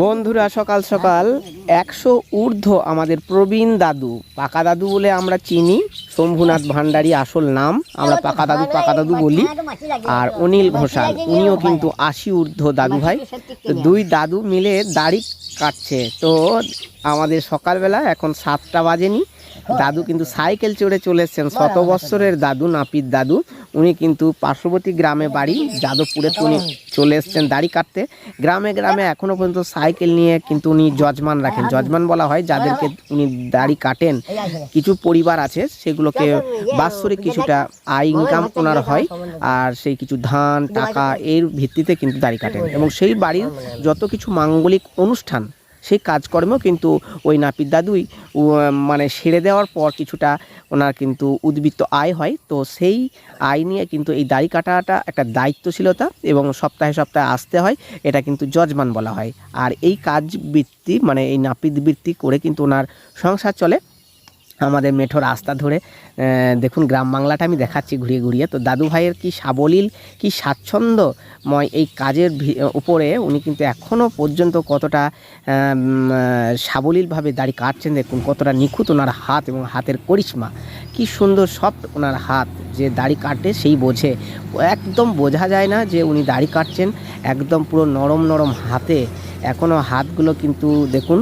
বন্ধুরা, সকাল সকাল একশো ঊর্ধ্ব আমাদের প্রবীণ দাদু, পাকা দাদু বলে আমরা চিনি, শম্ভুনাথ ভান্ডারী আসল নাম, আমরা পাকা দাদু পাকা দাদু বলি, আর অনিল ঘোষাল, উনিও কিন্তু আশি ঊর্ধ্ব দাদু ভাই। দুই দাদু মিলে দাড়ি কাটছে। তো আমাদের সকালবেলা এখন সাতটা বাজেনি। দাদু কিন্তু সাইকেল চড়ে চলে এসছেন। শত বৎসরের দাদু নাপিত দাদু। উনি কিন্তু পার্শ্ববর্তী গ্রামে বাড়ি যাদবপুরে উনি চলে এসছেন দাড়ি কাটতে। গ্রামে গ্রামে এখনও পর্যন্ত সাইকেল নিয়ে কিন্তু উনি যজমান রাখেন। যজমান বলা হয় যাদেরকে উনি দাড়ি কাটেন। কিছু পরিবার আছে সেগুলোকে বাৎসরিক কিছুটা আয় ইনকাম ওনার হয় আর সেই কিছু ধান টাকা এর ভিত্তিতে কিন্তু দাড়ি কাটেন। এবং সেই বাড়ির যত কিছু মাঙ্গলিক অনুষ্ঠান সেই কাজকর্মেও কিন্তু ওই নাপিত দাদুই মানে সেরে দেওয়ার পর কিছুটা ওনার কিন্তু উদ্বৃত্ত আয় হয়। তো সেই আয় নিয়ে কিন্তু এই দাড়ি কাটাটা একটা দায়িত্বশীলতা এবং সপ্তাহে সপ্তাহে আসতে হয়, এটা কিন্তু যজমান বলা হয়। আর এই কাজ বৃত্তি মানে এই নাপিত বৃত্তি করে কিন্তু ওনার সংসার চলে। আমাদের মেঠো রাস্তা ধরে দেখুন গ্রাম বাংলাটা আমি দেখাচ্ছি ঘুরিয়ে ঘুরিয়ে। তো দাদু ভাইয়ের কি সাবলীল, কি স্বাচ্ছন্দ্যময় এই কাজের উপরে উনি কিন্তু এখনও পর্যন্ত কতটা সাবলীলভাবে দাড়ি কাটছেন, দেখুন কতটা নিখুঁত ওনার হাত এবং হাতের করিশ্মা। কি সুন্দর সফট ওনার হাত যে দাড়ি কাটে সেই বোঝে। একদম বোঝা যায় না যে উনি দাড়ি কাটছেন, একদম পুরো নরম নরম হাতে। এখনও হাতগুলো কিন্তু দেখুন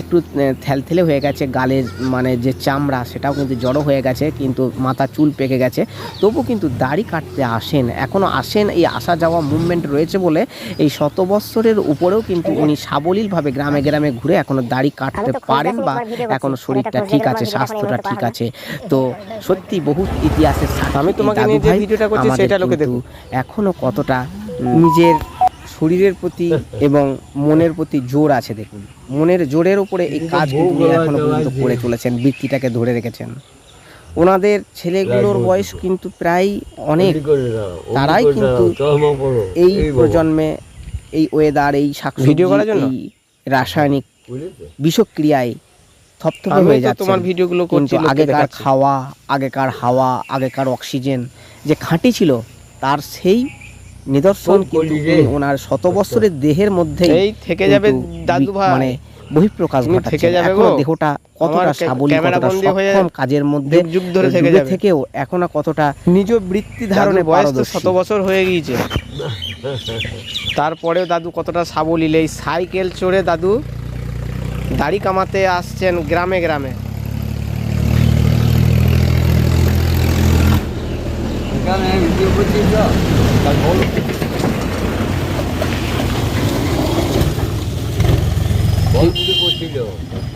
একটু আহ, থ্যালথেলে হয়ে গেছে গালের মানে যে চামড়া সেটাও কিন্তু জড়ো হয়ে গেছে কিন্তু মাথা চুল পেকে গেছে। তবু কিন্তু দাড়ি কাটতে আসেন এখনও আসেন এই আসা যাওয়া মুভমেন্ট রয়েছে বলে এই শত বৎসরের উপরেও কিন্তু উনি সাবলীলভাবে গ্রামে গ্রামে ঘুরে এখনও দাড়ি কাটতে পারেন বা এখনও শরীরটা ঠিক আছে স্বাস্থ্যটা ঠিক আছে। তো সত্যি বহু ইতিহাসের আমি তোমাকে দাদু নিয়ে যে ভিডিওটা করছি সেটা লোকে কিন্তু দেখুক। এখনও কতটা নিজের শরীরের প্রতি এবং মনের প্রতি জোর আছে দেখুন। মনের জোরের উপরে এই কাজ কিন্তু উনি এখনও পর্যন্ত করে চলেছেন বৃত্তিটাকে ধরে রেখেছেন। ওনাদের ছেলেগুলোর বয়স কিন্তু প্রায় অনেক। তারাই কিন্তু এই প্রজন্মে এই ওয়েদার এই শাকসবজি ভিডিও করার জন্য? এই রাসায়নিক বিষক্রিয়ায় থপথপে হয়ে যাচ্ছে তোমার ভিডিওগুলো কিন্তু আগেকার খাওয়া আগেকার হাওয়া আগেকার অক্সিজেন যে খাঁটি ছিল তার সেই নিদর্শন কিন্তু ওনার শত বছরের দেহের মধ্যে এই থেকে যাবে দাদু ভাই। মানে বহিঃপ্রকাশ ঘটাচ্ছে থেকে যাবে এখনও গো। দেহটা কতটা সাবলীল কতটা সক্ষম কাজের মধ্যে যুগ ধরে থেকে যাবে। থেকেও এখনও কতটা নিজ বৃত্তি ধারণে বয়স তো শত বছর হয়ে গিয়েছে। তারপরেও দাদু কতটা সাবলীল এই সাইকেল চড়ে দাদু দাড়ি কামাতে আসছেন গ্রামে গ্রামে।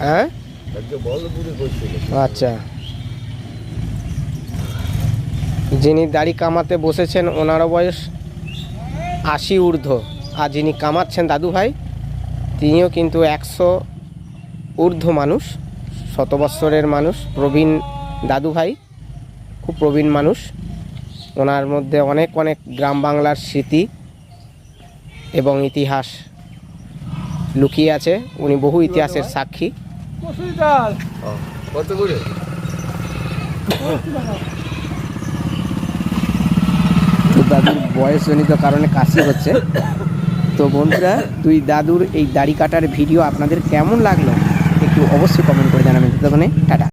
হ্যাঁ? আচ্ছা। যিনি দাড়ি কামাতে বসেছেন, ওনারও বয়স আশি ঊর্ধ্ব। আর যিনি কামাচ্ছেন, দাদু ভাই, তিনিও কিন্তু একশো ঊর্ধ্ব মানুষ শত বৎসরের মানুষ, প্রবীণ দাদু ভাই, খুব প্রবীণ মানুষ। ওনার মধ্যে অনেক অনেক গ্রাম বাংলার স্মৃতি এবং ইতিহাস লুকিয়ে আছে। উনি বহু ইতিহাসের সাক্ষী। দাদুর বয়সজনিত কারণে কাশি হচ্ছে। তো বন্ধুরা দুই দাদুর এই দাড়ি কাটার ভিডিও আপনাদের কেমন লাগল একটু অবশ্যই কমেন্ট করে জানাবেন। ততক্ষণে, টাটা।